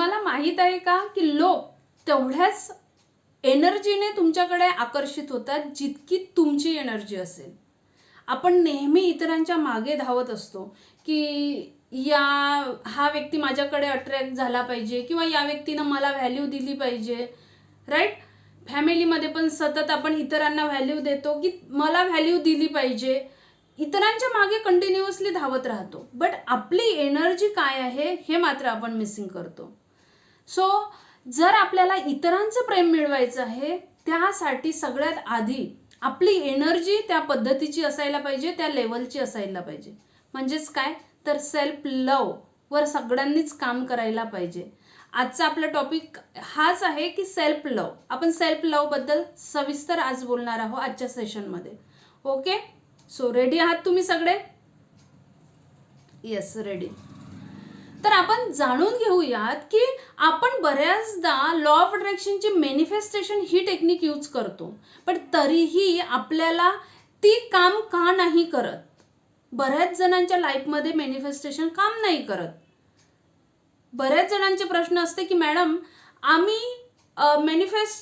तुम्हाला माहीत आहे का की लोक तेवढ्याच एनर्जीने तुमच्याकडे आकर्षित होतात जितकी तुमची एनर्जी असेल. आपण नेहमी इतरांच्या मागे धावत असतो की या हा व्यक्ती माझ्याकडे अट्रॅक्ट झाला पाहिजे किंवा या व्यक्तीनं मला व्हॅल्यू दिली पाहिजे राईट फॅमिलीमध्ये पण सतत आपण इतरांना व्हॅल्यू देतो की मला व्हॅल्यू दिली पाहिजे. इतरांच्या मागे कंटिन्युअसली धावत राहतो. बट आपली एनर्जी काय आहे हे मात्र आपण मिसिंग करतो. सो जर आपल्याला इतरांचं प्रेम मिळवायचं आहे त्यासाठी सगळ्यात आधी आपली एनर्जी त्या पद्धतीची असायला पाहिजे त्या लेवलची असायला पाहिजे. म्हणजेच काय? तर सेल्फ लव वर सगळ्यांनीच काम करायला पाहिजे. आजचा आपला टॉपिक हाच आहे की सेल्फ लव आपण सेल्फ लवबद्दल सविस्तर आज बोलणार आहोत आजच्या सेशनमध्ये ओके सो रेडी आहात तुम्ही सगळे? येस रेडी तर आपण जाणून घेऊयात की आपण बऱ्याचदा लॉ ऑफ अट्रॅक्शनची मॅनिफेस्टेशन ही टेक्निक यूज करतो. पण तरीही आपल्याला ती काम का नाही करत? बऱ्याच जणांच्या लाईफमध्ये मॅनिफेस्टेशन काम नाही करत. बऱ्याच जणांचे प्रश्न असते की मॅडम आम्ही मॅनिफेस्टेशन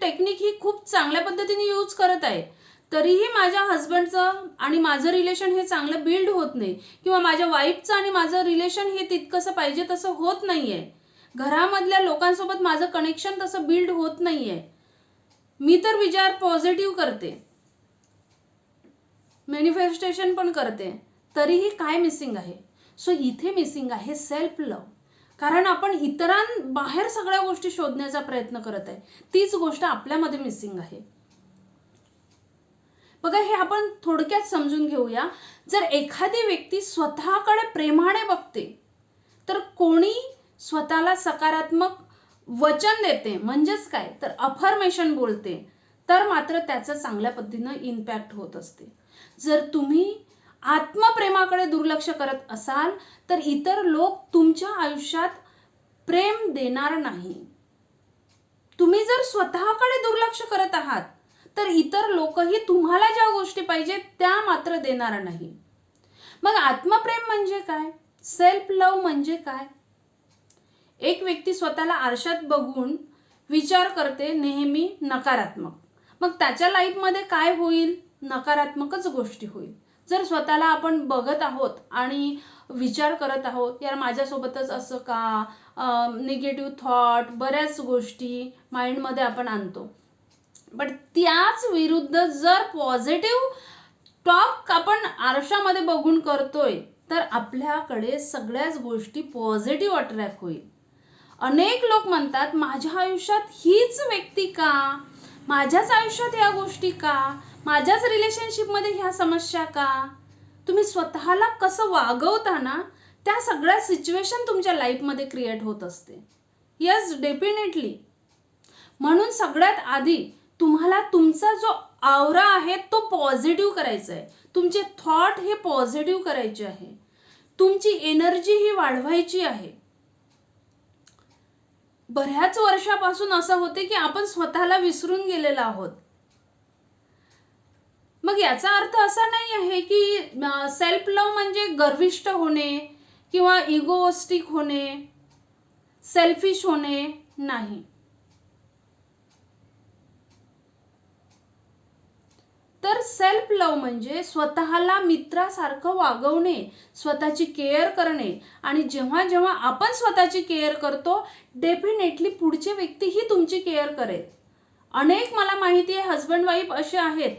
टेक्निक ही खूप चांगल्या पद्धतीने यूज करत आहे. तरीही माझ्या हस्बंडचं आणि माझं रिलेशन हे चांगलं बिल्ड होत नाही. किंवा माझ्या वाईफचं आणि माझं रिलेशन हे तितकंसं पाहिजे तसं होत नाही आहे घरामधल्या लोकांसोबत माझं कनेक्शन तसं बिल्ड होत नाही आहे मी तर विचार पॉझिटिव्ह करते. मॅनिफेस्टेशन पण करते. तरीही काय मिसिंग आहे? सो इथे मिसिंग आहे सेल्फ लव कारण आपण इतरांबाहेर सगळ्या गोष्टी शोधण्याचा प्रयत्न करत आहे. तीच गोष्ट आपल्यामध्ये मिसिंग आहे. बघा हे आपण थोडक्यात समजून घेऊया. जर एखादी व्यक्ती स्वतःकडे प्रेमाने बघते तर कोणी स्वतःला सकारात्मक वचन देते. म्हणजेच काय? तर अफर्मेशन बोलते. तर मात्र त्याचं चांगल्या पद्धतीनं इम्पॅक्ट होत असते. जर तुम्ही आत्मप्रेमाकडे दुर्लक्ष करत असाल तर इतर लोक तुमच्या आयुष्यात प्रेम देणार नाही. तुम्ही जर स्वतःकडे दुर्लक्ष करत आहात तर इतर लोकही तुम्हाला ज्या गोष्टी पाहिजे त्या मात्र देणार नाही. मग आत्मप्रेम म्हणजे काय? सेल्फ लव म्हणजे काय? एक व्यक्ती स्वतःला आरशात बघून विचार करते नेहमी नकारात्मक. मग त्याच्या लाईफमध्ये काय होईल? नकारात्मकच गोष्टी होईल. जर स्वतःला आपण बघत आहोत आणि विचार करत आहोत यार माझ्यासोबतच असं का? निगेटिव्ह थॉट बऱ्याच गोष्टी माइंडमध्ये आपण आणतो. बट त्याच विरुद्ध जर पॉझिटिव्ह टॉक आपण आरशामध्ये बघून करतोय तर आपल्याकडे सगळ्याच गोष्टी पॉझिटिव्ह अट्रॅक्ट होईल. अनेक लोक म्हणतात माझ्या आयुष्यात हीच व्यक्ती का? माझ्याच आयुष्यात ह्या गोष्टी का? माझ्याच रिलेशनशिपमध्ये ह्या समस्या का? तुम्ही स्वतःला कसं वागवता ना त्या सगळ्या सिच्युएशन तुमच्या लाईफमध्ये क्रिएट होत असते. यस डेफिनेटली म्हणून सगळ्यात आधी तुम्हाला तुमचा जो आवरा आहे तो पॉझिटिव्ह करायचा आहे तुमचे थॉट हे पॉझिटिव्ह करायचे आहे. तुमची एनर्जी ही वाढवायची आहे. बऱ्याच वर्षापासून असं होते की आपण स्वतःला विसरून गेलेलो आहोत. मग याचा अर्थ असा नाही आहे की सेल्फ लव म्हणजे गर्विष्ट होणे किंवा इगोस्टिक होणे सेल्फिश होणे नाही. तर सेल्फ लव म्हणजे स्वतःला मित्रासारखं वागवणे स्वतःची केअर करणे. आणि जेव्हा जेव्हा आपण स्वतःची केअर करतो डेफिनेटली पुढची व्यक्ती ही तुमची केअर करेल. अनेक मला माहिती आहे हजबंड वाईफ असे आहेत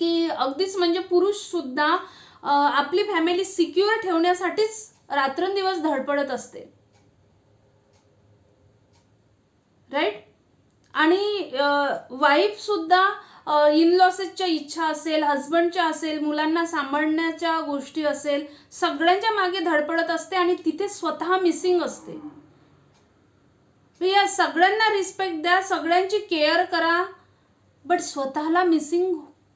की अगदीच म्हणजे पुरुषसुद्धा आपली फॅमिली सिक्युअर ठेवण्यासाठीच रात्रंदिवस धडपडत असते. राईट आणि वाईफ इनलॉसेसच्या इन लॉसेसच्या इच्छा असेल हजबंडच्या असेल मुलांना सांभाळण्याच्या गोष्टी असेल सगळ्यांच्या मागे धडपडत असते आणि तिथे स्वतः मिसिंग असते. या सगळ्यांना रिस्पेक्ट द्या सगळ्यांची केअर करा बट स्वतःला मिसिंग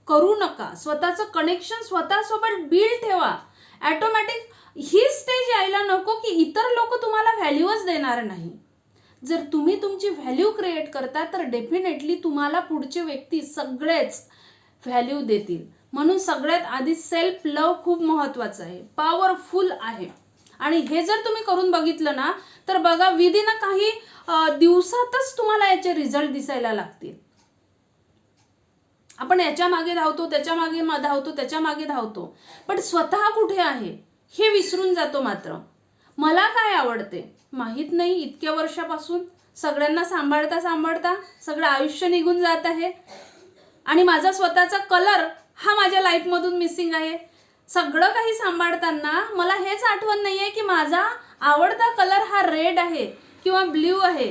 करू नका. स्वतःचं कनेक्शन स्वतःसोबत बिल्ड ठेवा. ॲटोमॅटिक ही स्टेज यायला नको की इतर लोक तुम्हाला व्हॅल्यूच देणार नाही. जर तुम्ही तुमची व्हॅल्यू क्रिएट करता तर डेफिनेटली तुम्हाला पुढचे व्यक्ती सगळेच व्हॅल्यू देतील. म्हणून सगळ्यात आधी सेल्फ लव खूप महत्त्वाचं आहे. पॉवरफुल आहे. आणि हे जर तुम्ही करून बघितलं ना तर बघा विदिन काही दिवसातच तुम्हाला याचे रिझल्ट दिसायला लागतील. आपण याच्या मागे धावतो त्याच्यामागे धावतो त्याच्यामागे धावतो. पण स्वतः कुठे आहे? हे विसरून जातो मात्र. मला काय आवडते? माहीत नाही इतक्या वर्षापासून. सगळ्यांना सांभाळता सांभाळता सगळं आयुष्य निघून जात आहे. आणि माझा स्वतःचा कलर हा माझ्या लाईफमधून मिसिंग आहे. सगळं काही सांभाळताना मला हेच आठवण नाही आहे की माझा आवडता कलर हा रेड आहे किंवा ब्ल्यू आहे.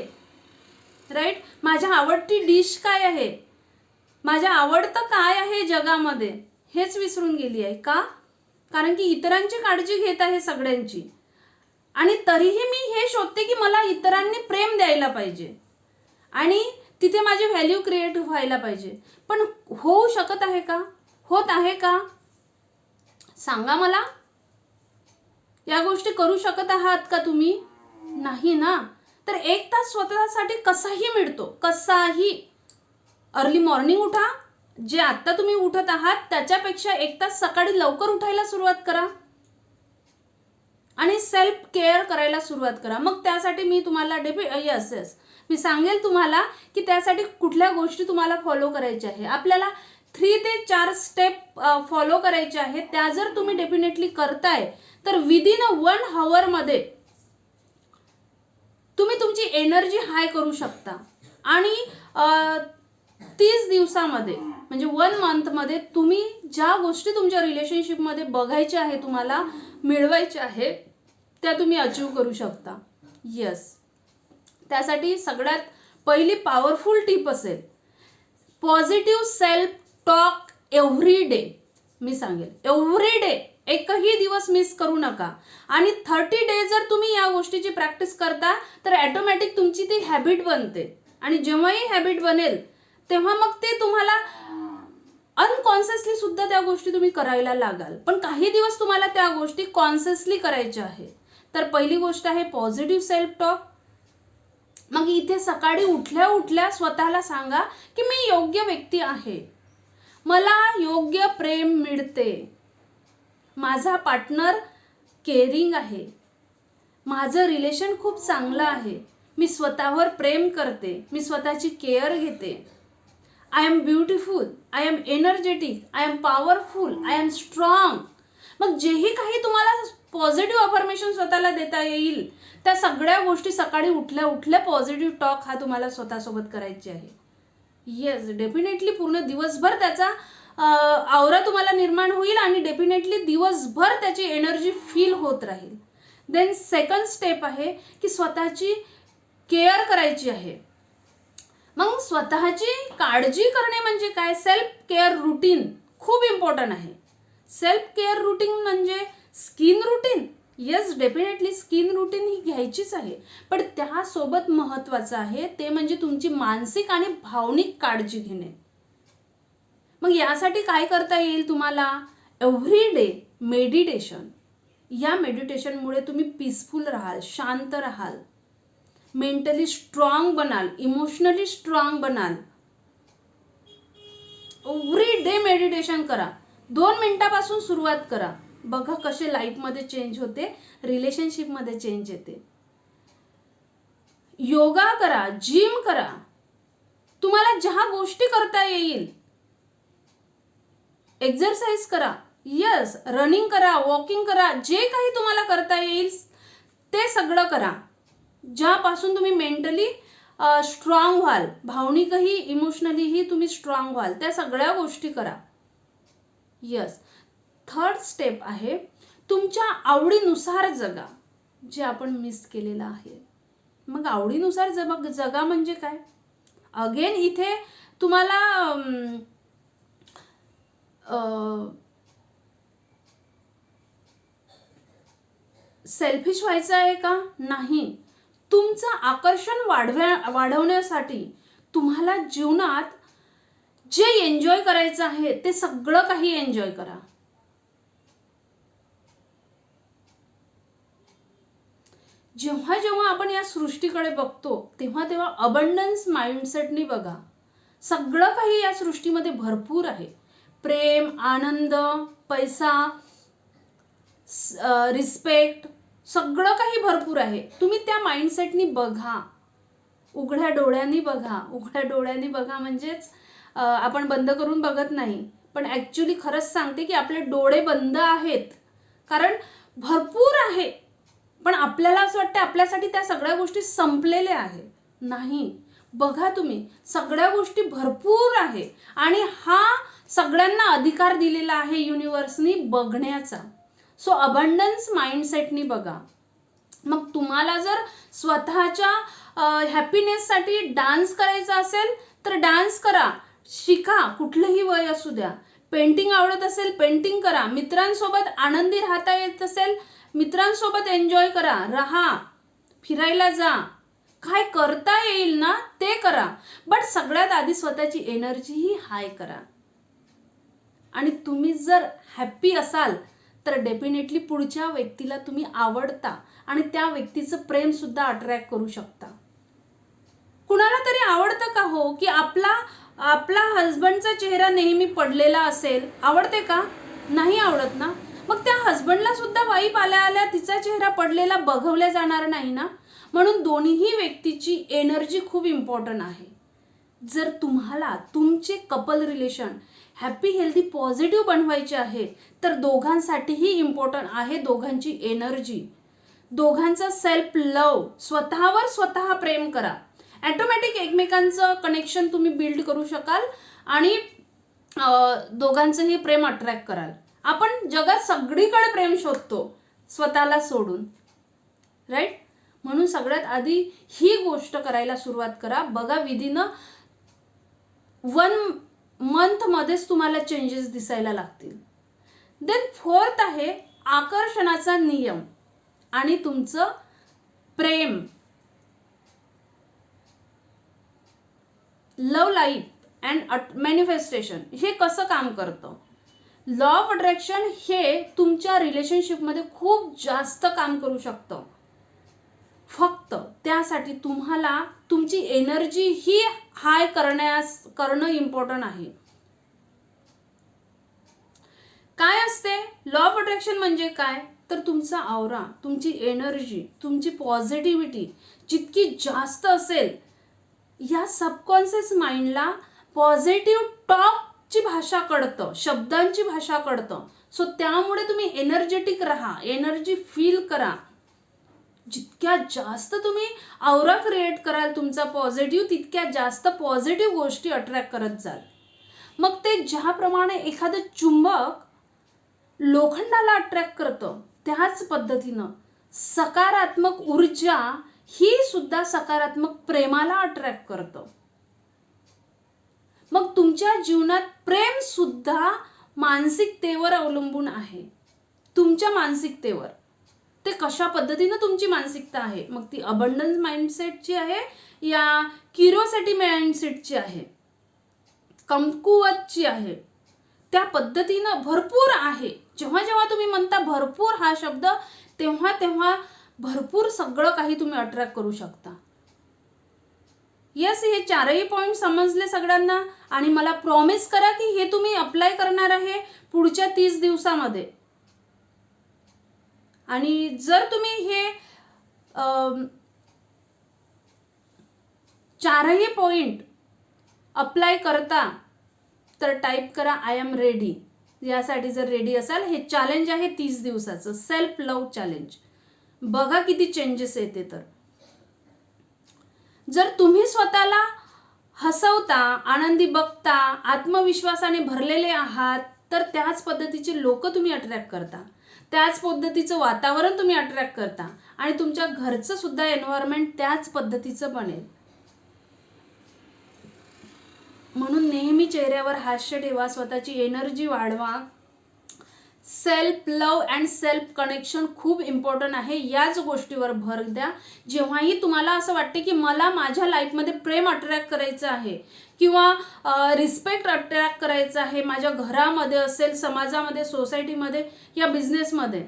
राईट माझ्या आवडती डिश काय आहे? माझ्या आवडतं काय आहे जगामध्ये? हेच विसरून गेली आहे का? कारण की इतरांची काळजी घेत आहे सगळ्यांची. आणि तरीही मी हे शोधते की मला इतरांनी प्रेम द्यायला पाहिजे. आणि तिथे माझी व्हॅल्यू क्रिएट व्हायला पाहिजे. पण होऊ शकत आहे का? होत आहे का? सांगा मला. या गोष्टी करू शकत आहात का तुम्ही? नाही ना? तर एक तास स्वतःसाठी कसाही मिळतो. कसाही. अर्ली मॉर्निंग उठा. जे आत्ता तुम्ही उठत आहात त्याच्यापेक्षा एक तास सकाळी लवकर उठायला सुरुवात करा. आणि सेल्फ केअर करायला सुरुवात करा. मग त्यासाठी मी तुम्हाला डेबी यस यस मी सांगेल तुम्हाला की त्यासाठी कुठल्या गोष्टी तुम्हाला फॉलो करायच्या आहे. आपल्याला थ्री ते चार स्टेप फॉलो करायचे आहेत. त्या जर तुम्ही डेफिनेटली करताय तर विदिन वन हवरमध्ये तुम्ही तुमची एनर्जी हाय करू शकता. आणि तीस दिवसामध्ये म्हणजे वन मंथमध्ये तुम्ही ज्या गोष्टी तुमच्या रिलेशनशिपमध्ये बघायच्या आहे तुम्हाला मिळवायच्या आहे त्या तुम्ही अचीव करू शकता. यस त्यासाठी सगळ्यात पहिली पॉवरफुल टीप असेल. Positive self talk every day मी सांगेल. एव्हरी डे एकही दिवस मिस करू नका. आणि थर्टी डे जर तुम्ही या गोष्टीची प्रॅक्टिस करता तर ॲटोमॅटिक तुमची ती हॅबिट बनते. आणि जेव्हाही हॅबिट बनेल तेव्हा मग ते तुम्हाला अनकॉन्शियसली सुद्धा त्या गोष्टी तुम्ही करायला लागाल. पण काही दिवस तुम्हाला त्या गोष्टी कॉन्शियसली करायच्या आहे तर पहिली गोष्ट आहे पॉझिटिव्ह सेल्फ टॉक मग इथे सकाळी उठल्या उठल्या स्वतःला सांगा की मी योग्य व्यक्ती आहे. मला योग्य प्रेम मिळते. माझा पार्टनर केअरिंग आहे. माझं रिलेशन खूप चांगलं आहे. मी स्वतःवर प्रेम करते. मी स्वतःची केअर घेते. I am beautiful I am energetic I am powerful I am strong मग जेही काही तुम्हाला पॉझिटिव्ह अफर्मेशन स्वतःला देता येईल. त्या सगळ्या गोष्टी सकाळी उठल्या उठल्या पॉझिटिव्ह टॉक हा तुम्हाला स्वतःसोबत करायची आहे. येस डेफिनेटली पूर्ण दिवसभर त्याचा आवरा तुम्हाला निर्माण होईल आणि डेफिनेटली दिवसभर त्याची एनर्जी फील होत राहील. देन सेकंड स्टेप आहे की स्वतःची केअर करायची आहे. मग स्वतःची काळजी करणे म्हणजे काय? सेल्फ केअर रुटीन खूप इम्पॉर्टंट आहे. सेल्फ केअर रुटीन म्हणजे skin routine? Yes definitely skin routine ही घ्यायचीच आहे. पण त्यासोबत महत्त्वाचं आहे ते म्हणजे तुमची मानसिक आणि भावनिक काळजी घेणे. मग यासाठी काय करता येईल तुम्हाला? एव्हरी डे मेडिटेशन या मेडिटेशनमुळे तुम्ही पीसफुल राहाल शांत राहाल. मेंटली स्ट्रॉंग बनाल इमोशनली स्ट्रॉंग बनाल. एव्हरी डे मेडिटेशन करा. दोन मिनिटापासून सुरुवात करा. बघा कसे लाईफमध्ये चेंज होते रिलेशनशिपमध्ये चेंज येते. योगा करा जिम करा. तुम्हाला ज्या गोष्टी करता येईल. एक्झरसाइज करा. यस रनिंग करा वॉकिंग करा जे काही तुम्हाला करता येईल ते सगळं करा. ज्यापासून तुम्ही मेंटली स्ट्रॉंग व्हाल भावनिकही इमोशनलीही तुम्ही स्ट्रॉंग व्हाल त्या सगळ्या गोष्टी करा. यस थर्ड स्टेप आहे तुमच्या आवडीनुसार जगा जे आपण मिस केलेलं आहे. मग आवडीनुसार जग जगा म्हणजे काय? अगेन इथे तुम्हाला सेल्फिश व्हायचं आहे का? नाही. तुमचं आकर्षण वाढव्या वाढवण्यासाठी तुम्हाला जीवनात जे एन्जॉय करायचं आहे ते सगळं काही एन्जॉय करा. जेव्हा जेव्हा आपण या सृष्टीकडे बघतो तेव्हा तेव्हा अबंडन्स माइंडसेटनी बघा. सगळं काही या सृष्टीमध्ये भरपूर आहे. प्रेम आनंद पैसा रिस्पेक्ट सगळं काही भरपूर आहे. तुम्ही त्या माइंडसेटनी बघा. उघड्या डोळ्यांनी बघा. उघड्या डोळ्यांनी बघा म्हणजेच आपण बंद करून बघत नाही. पण ॲक्च्युली खरंच सांगते की आपले डोळे बंद आहेत. कारण भरपूर आहे. पण आपल्याला असं वाटतं आपल्यासाठी त्या सगळ्या गोष्टी संपलेल्या आहेत. नाही. बघा तुम्ही सगळ्या गोष्टी भरपूर आहे. आणि हा सगळ्यांना अधिकार दिलेला आहे युनिवर्सनी बघण्याचा. सो अबंडन्स माइंडसेटनी बघा. मग तुम्हाला जर स्वतःच्या हॅपीनेससाठी डान्स करायचा असेल तर डान्स करा. शिका. कुठलंही वय असू द्या. पेंटिंग आवडत असेल पेंटिंग करा. मित्रांसोबत आनंदी राहता येत असेल मित्रांसोबत एन्जॉय करा राहा फिरायला जा. काय करता येईल ना ते करा. बट सगळ्यात आधी स्वतःची एनर्जी ही हाय करा. आणि तुम्ही जर हॅप्पी असाल तर डेफिनेटली पुढच्या व्यक्तीला तुम्ही आवडता आणि त्या व्यक्तीचं प्रेमसुद्धा अट्रॅक्ट करू शकता. कुणाला तरी आवडतं का हो की आपला आपला हजबंडचा चेहरा नेहमी पडलेला असेल? आवडते का? नाही आवडत ना? मग त्या हस्बंडला सुद्धा वाईप आल्या आल्या तिचा चेहरा पडलेला बघवल्या जाणार नाही ना? म्हणून दोन्हीही व्यक्तीची एनर्जी खूप इम्पॉर्टंट आहे. जर तुम्हाला तुमचे couple relation happy healthy positive बनवायचे आहे तर दोघांसाठीही इम्पॉर्टंट आहे दोघांची एनर्जी दोघांचा सेल्फ लव स्वतःवर स्वतः प्रेम करा. ॲटोमॅटिक एकमेकांचं कनेक्शन तुम्ही बिल्ड करू शकाल आणि दोघांचंही प्रेम अट्रॅक्ट कराल. आपण जगात सगळीकडे प्रेम शोधतो स्वतःला सोडून. राईट म्हणून सगळ्यात आधी ही गोष्ट करायला सुरुवात करा. बघा विधीनं वन मंथमध्येच तुम्हाला चेंजेस दिसायला लागतील. देन फोर्थ आहे आकर्षणाचा नियम आणि तुमचं प्रेम. लव लाईफ अँड मॅनिफेस्टेशन हे कसं काम करतं? लॉ ऑफ अट्रॅक्शन हे तुमच्या रिलेशनशिपमध्ये खूप जास्त काम करू शकतं. फक्त त्यासाठी तुम्हाला तुमची एनर्जी ही हाय करण्यास करणं इम्पॉर्टंट आहे. काय असते? लॉ ऑफ अट्रॅक्शन म्हणजे काय? तर तुमचा आवरा तुमची एनर्जी तुमची पॉझिटिव्हिटी जितकी जास्त असेल या सबकॉन्शियस माइंडला पॉझिटिव्ह टॉप ची भाषा कळतं शब्दांची भाषा कळतं. सो त्यामुळे तुम्ही एनर्जेटिक राहा एनर्जी फील करा. जितक्या जास्त तुम्ही आवरा क्रिएट कराल तुमचा पॉझिटिव्ह तितक्या जास्त पॉझिटिव्ह गोष्टी अट्रॅक्ट करत जाल. मग ते ज्याप्रमाणे एखादं चुंबक लोखंडाला अट्रॅक्ट करतं त्याच पद्धतीनं सकारात्मक ऊर्जा ही सुद्धा सकारात्मक प्रेमाला अट्रॅक्ट करतं. मग तुमच्या जीवनात प्रेम सुद्धा मानसिकतेवर अवलंबून आहे. तुमच्या मानसिकतेवर. ते कशा पद्धतीनं तुमची मानसिकता आहे? मग ती अबंडन्स माइंडसेटची आहे या क्युरोसिटी माइंडसेटची आहे? कमकुवतची आहे? त्या पद्धतीनं भरपूर आहे. जेव्हा जेव्हा तुम्ही म्हणता भरपूर हा शब्द तेव्हा तेव्हा भरपूर सगळं काही तुम्ही अट्रॅक्ट करू शकता. येस हे चारही पॉईंट समजले सगळ्यांना. आणि मला प्रॉमिस करा की हे तुम्ही अप्लाय करणार आहे पुढच्या तीस दिवसामध्ये. आणि जर तुम्ही हे चारही पॉईंट अप्लाय करता तर टाईप करा आय एम रेडी यासाठी जर रेडी असाल हे चॅलेंज आहे तीस दिवसाचं. सेल्फ लव चॅलेंज बघा किती चेंजेस येते तर. जर तुम्ही स्वतःला हसवता आनंदी बघता आत्मविश्वासाने भरलेले आहात तर त्याच पद्धतीचे लोक तुम्ही अट्रॅक्ट करता. त्याच पद्धतीचं वातावरण तुम्ही अट्रॅक्ट करता. आणि तुमच्या घरचं सुद्धा एन्व्हायरमेंट त्याच पद्धतीचं बनेल. म्हणून नेहमी चेहऱ्यावर हास्य ठेवा स्वतःची एनर्जी वाढवा. Self love and self connection खूप इम्पॉर्टंट आहे याच गोष्टीवर भर द्या. जेव्हाही तुम्हाला असं वाटते की मला माझ्या लाईफमध्ये प्रेम अट्रॅक्ट करायचं आहे किंवा रिस्पेक्ट अट्रॅक्ट करायचं आहे माझ्या घरामध्ये असेल समाजामध्ये सोसायटीमध्ये या बिझनेसमध्ये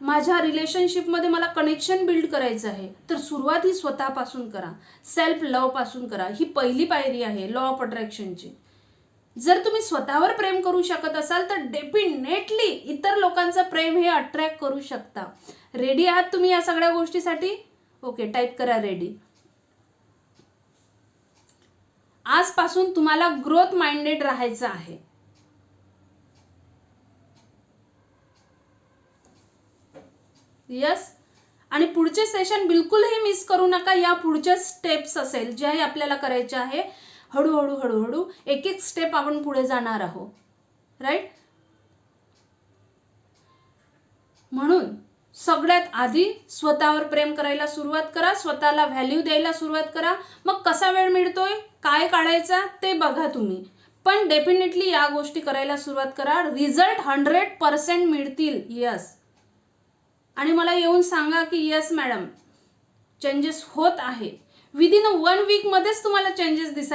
माझ्या रिलेशनशिपमध्ये मला कनेक्शन बिल्ड करायचं आहे तर सुरुवात ही स्वतःपासून करा. सेल्फ लवपासून करा. ही पहिली पायरी आहे लॉ ऑफ अट्रॅक्शनची जर तुम्ही स्वतःवर प्रेम करू शकत असाल तर डेफिनेटली इतर लोकांचं प्रेम हे अट्रॅक्ट करू शकता. रेडी आहात तुम्ही या सगळ्या गोष्टीसाठी? ओके टाईप करा रेडी आजपासून तुम्हाला ग्रोथ माइंडेड राहायचं आहे. यस आणि पुढचे सेशन बिलकुलही मिस करू नका. या पुढच्या स्टेप्स असेल ज्याही आपल्याला करायचे आहे. हळूहळू हळूहळू एक एक स्टेप आपण पुढे जाणार आहोत. राईट म्हणून सगळ्यात आधी स्वतःवर प्रेम करायला सुरुवात करा स्वतःला व्हॅल्यू द्यायला सुरुवात करा. मग कसा वेळ मिळतोय काय काढायचा ते बघा तुम्ही. पण डेफिनेटली या गोष्टी करायला सुरुवात करा. रिझल्ट हंड्रेड पर्सेंट मिळतील यस आणि मला येऊन सांगा की यस मॅडम चेंजेस होत आहे. विदिन वन वीकमध्येच तुम्हाला चेंजेस दिसायला